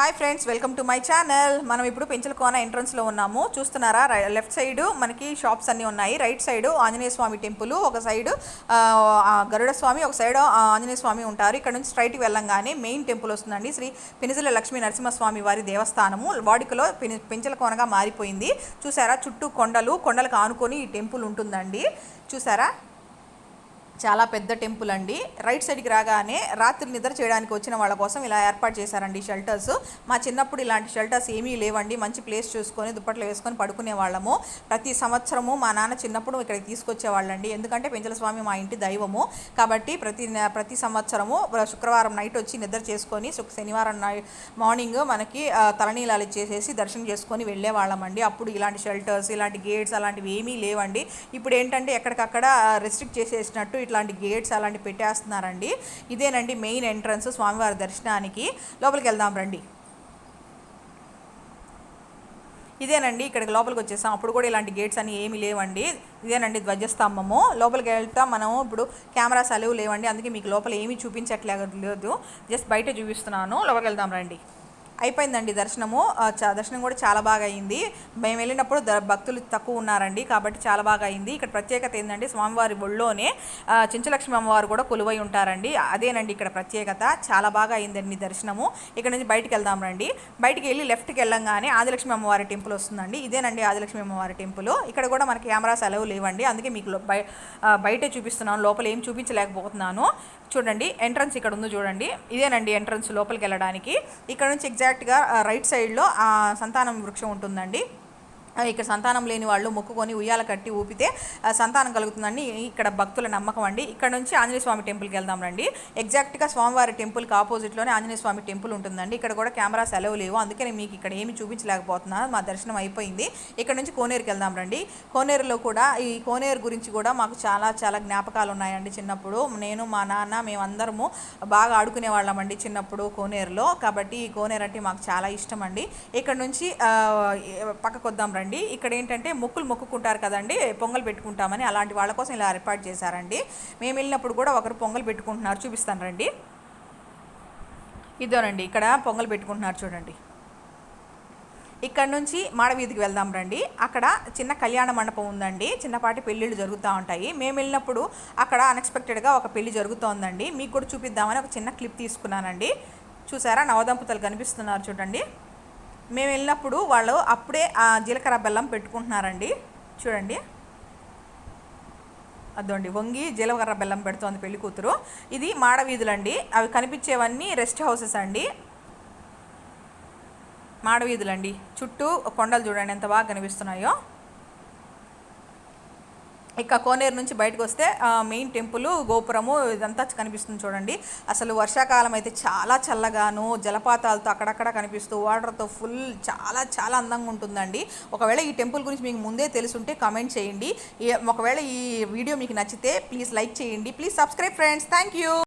Hi friends welcome to my channel మనం ఇప్పుడు పెంచలకోన ఎంట్రన్స్లో ఉన్నాము. చూస్తున్నారా? లెఫ్ట్ సైడ్ మనకి షాప్స్ అన్నీ ఉన్నాయి. Right side Anjaneya Swamy temple ఒక సైడ్ గరుడ స్వామి ఒక సైడ్ ఆంజనేయ స్వామి ఉంటారు. ఇక్కడ నుంచి స్ట్రైట్కి వెళ్ళంగానే మెయిన్ టెంపుల్ వస్తుందండి. శ్రీ పెనిజల లక్ష్మీ నరసింహస్వామి వారి దేవస్థానము. వాడుకలో పెని పెంచలకోనగా మారిపోయింది. చూసారా? చుట్టూ కొండలు కొండలకు ఆనుకొని ఈ టెంపుల్ ఉంటుందండి. చూసారా? చాలా పెద్ద టెంపుల్ అండి. రైట్ సైడ్కి రాగానే రాత్రి నిద్ర చేయడానికి వచ్చిన వాళ్ళ కోసం ఇలా ఏర్పాటు చేశారండి షెల్టర్స్. మా చిన్నప్పుడు ఇలాంటి షెల్టర్స్ ఏమీ లేవండి. మంచి ప్లేస్ చూసుకొని దుప్పట్లు వేసుకొని పడుకునే వాళ్ళము. ప్రతి సంవత్సరము మా నాన్న చిన్నప్పుడు ఇక్కడికి తీసుకొచ్చేవాళ్ళండి ఎందుకంటే పెంచల స్వామి మా ఇంటి దైవము. కాబట్టి ప్రతి ప్రతి సంవత్సరము శుక్రవారం నైట్ వచ్చి నిద్ర చేసుకొని శనివారం మార్నింగ్ మనకి తలనీలాలు ఇచ్చేసేసి దర్శనం చేసుకొని వెళ్ళేవాళ్ళమండి అప్పుడు ఇలాంటి షెల్టర్స్ ఇలాంటి గేట్స్ అలాంటివి ఏమీ లేవండి. ఇప్పుడు ఏంటంటే ఎక్కడికక్కడ రెస్ట్రిక్ట్ చేసేసినట్టు ఇట్లాంటి గేట్స్ అలాంటి పెట్టేస్తున్నారండి. ఇదేనండి మెయిన్ ఎంట్రన్స్ స్వామివారి దర్శనానికి. లోపలికి వెళ్దాం రండి. ఇదేనండి ఇక్కడికి లోపలికి వచ్చేసాం. అప్పుడు కూడా ఇలాంటి గేట్స్ అని ఏమీ లేవండి. ఇదేనండి ధ్వజస్తంభము. లోపలికి వెళ్తాం మనము. ఇప్పుడు కెమెరాస్ అలేవు లేవండి. అందుకే మీకు లోపల ఏమీ చూపించట్లేదు జస్ట్ బయట చూపిస్తున్నాను. లోపలికి వెళ్దాం రండి. అయిపోయిందండి దర్శనము. దర్శనం కూడా చాలా బాగా అయింది మేము వెళ్ళినప్పుడు ద- భక్తులు తక్కువ ఉన్నారండి. కాబట్టి చాలా బాగా అయింది ఇక్కడ ప్రత్యేకత ఏంటంటే స్వామివారి ఒళ్ళోనే చించలక్ష్మి అమ్మవారు కూడా కొలువై ఉంటారండి. అదేనండి ఇక్కడ ప్రత్యేకత. చాలా బాగా అయిందండి దర్శనము. ఇక్కడ నుంచి బయటికి వెళ్దాం రండి. బయటికి వెళ్ళి లెఫ్ట్కి వెళ్ళంగానే ఆదిలక్ష్మి అమ్మవారి టెంపుల్ వస్తుందండి. ఇదేనండి ఆదిలక్ష్మి అమ్మవారి టెంపుల్. ఇక్కడ కూడా మనకి కెమెరాస్ అలవ్ లేవండి. అందుకే మీకు లో- బయ బయటే చూపిస్తున్నాను. లోపల ఏం చూపించలేకపోతున్నాను. చూడండి ఎంట్రన్స్ ఇక్కడ ఉంది చూడండి. ఇదేనండి ఎంట్రన్స్ లోపలికి వెళ్ళడానికి. ఇక్కడ నుంచి ఎగ్జాక్ట్గా రైట్ సైడ్లో సంతానం వృక్షం ఉంటుందండి. ఇక్కడ సంతానం లేని వాళ్ళు మొక్కుకొని ఉయ్యాల కట్టి ఊపితే సంతానం కలుగుతుందండి ఇక్కడ భక్తుల నమ్మకం అండి. ఇక్కడ నుంచి ఆంజనేయ స్వామి టెంపుల్కి వెళ్దాం రండి. ఎగ్జాక్ట్గా స్వామివారి టెంపుల్కి ఆపోజిట్లోనే ఆంజనేయ స్వామి టెంపుల్ ఉంటుందండి. ఇక్కడ కూడా కెమెరా సెలవు లేవు. అందుకని మీకు ఇక్కడ ఏమి చూపించలేకపోతున్నా మా దర్శనం అయిపోయింది. ఇక్కడ నుంచి కోనేరుకి వెళ్దాం రండి. కోనేరులో కూడా ఈ కోనేరు గురించి కూడా మాకు చాలా చాలా జ్ఞాపకాలు ఉన్నాయండి చిన్నప్పుడు. నేను మా నాన్న మేమందరము బాగా ఆడుకునే వాళ్ళమండి చిన్నప్పుడు కోనేరులో. కాబట్టి ఈ కోనేరు అంటే మాకు చాలా ఇష్టం అండి. ఇక్కడ నుంచి ఆ, పక్కకు వద్దాం రండి. ఇక్కడ ఏంటంటే మొక్కులు మొక్కుకుంటారు కదండి పొంగల్ పెట్టుకుంటామని అలాంటి వాళ్ళ కోసం ఇలా ఏర్పాటు చేశారండి. మేము వెళ్ళినప్పుడు కూడా ఒకరు పొంగల్ పెట్టుకుంటున్నారు చూపిస్తాను రండి. ఇదోనండి ఇక్కడ పొంగల్ పెట్టుకుంటున్నారు చూడండి. ఇక్కడ నుంచి మాడవీధికి వెళ్దాం రండి. అక్కడ చిన్న కళ్యాణ మండపం ఉందండి చిన్నపాటి పెళ్ళిళ్ళు జరుగుతూ ఉంటాయి. మేము వెళ్ళినప్పుడు అక్కడ అన్ఎక్స్పెక్టెడ్గా ఒక పెళ్ళి జరుగుతోందండి. మీకు కూడా చూపిద్దామని ఒక చిన్న క్లిప్ తీసుకున్నానండి. చూసారా నవదంపతులు కనిపిస్తున్నారు చూడండి. మేము వెళ్ళినప్పుడు వాళ్ళు అప్పుడే ఆ జీలకర్ర బెల్లం పెట్టుకుంటున్నారండి. చూడండి. అదోండి వంగి జీలకర్ర బెల్లం పెడుతోంది పెళ్ళి కూతురు. ఇది మాడవీధులండి అవి కనిపించేవన్నీ రెస్ట్ హౌసెస్ అండి. మాడవీధులండి చుట్టూ కొండలు చూడండి ఎంత బాగా కనిపిస్తున్నాయో. ఇక కోనేరు నుంచి బయటకు వస్తే మెయిన్ టెంపుల్ గోపురము ఇదంతా కనిపిస్తుంది చూడండి. అసలు వర్షాకాలం అయితే చాలా చల్లగాను జలపాతాలతో అక్కడక్కడ కనిపిస్తూ వాటర్తో ఫుల్ చాలా చాలా అందంగా ఉంటుందండి. ఒకవేళ ఈ టెంపుల్ గురించి మీకు ముందే తెలుసుంటే కామెంట్ చేయండి. ఒకవేళ ఈ వీడియో మీకు నచ్చితే ప్లీజ్ లైక్ చేయండి. Please subscribe friends. Thank you.